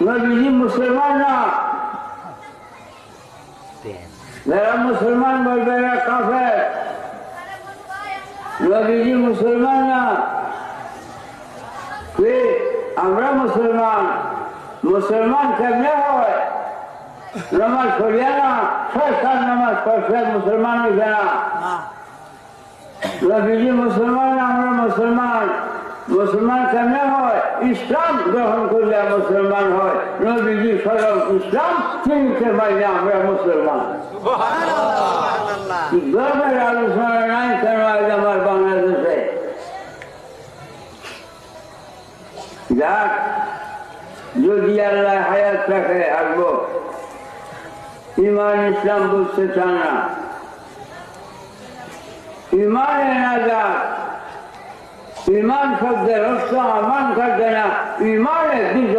La religión musulmana. De la musulmana volverá a café. La religión musulmana. Sí, habrá musulmán. Musulmán que me hoy. La más coreana, fuerza la más perfecta musulmana y será. La religión musulmana, habrá musulmán. মুসলমান কেমনে হয়? ইসলাম গ্রহণ করলে মুসলমান হয়। নবীজি সরব ইসলাম চিনতে পারি না আমরা মুসলমান। গর্বের আলোচনা নাই কেন আজ আমার বাংলাদেশে? যাক যদি আল্লাহ হায়াত রাখে আসব। ইমান ইসলাম বুঝতে চান না। ইমানে না যাক ইমান শব্দের অর্থ আমান করবে না। ইমানের দিক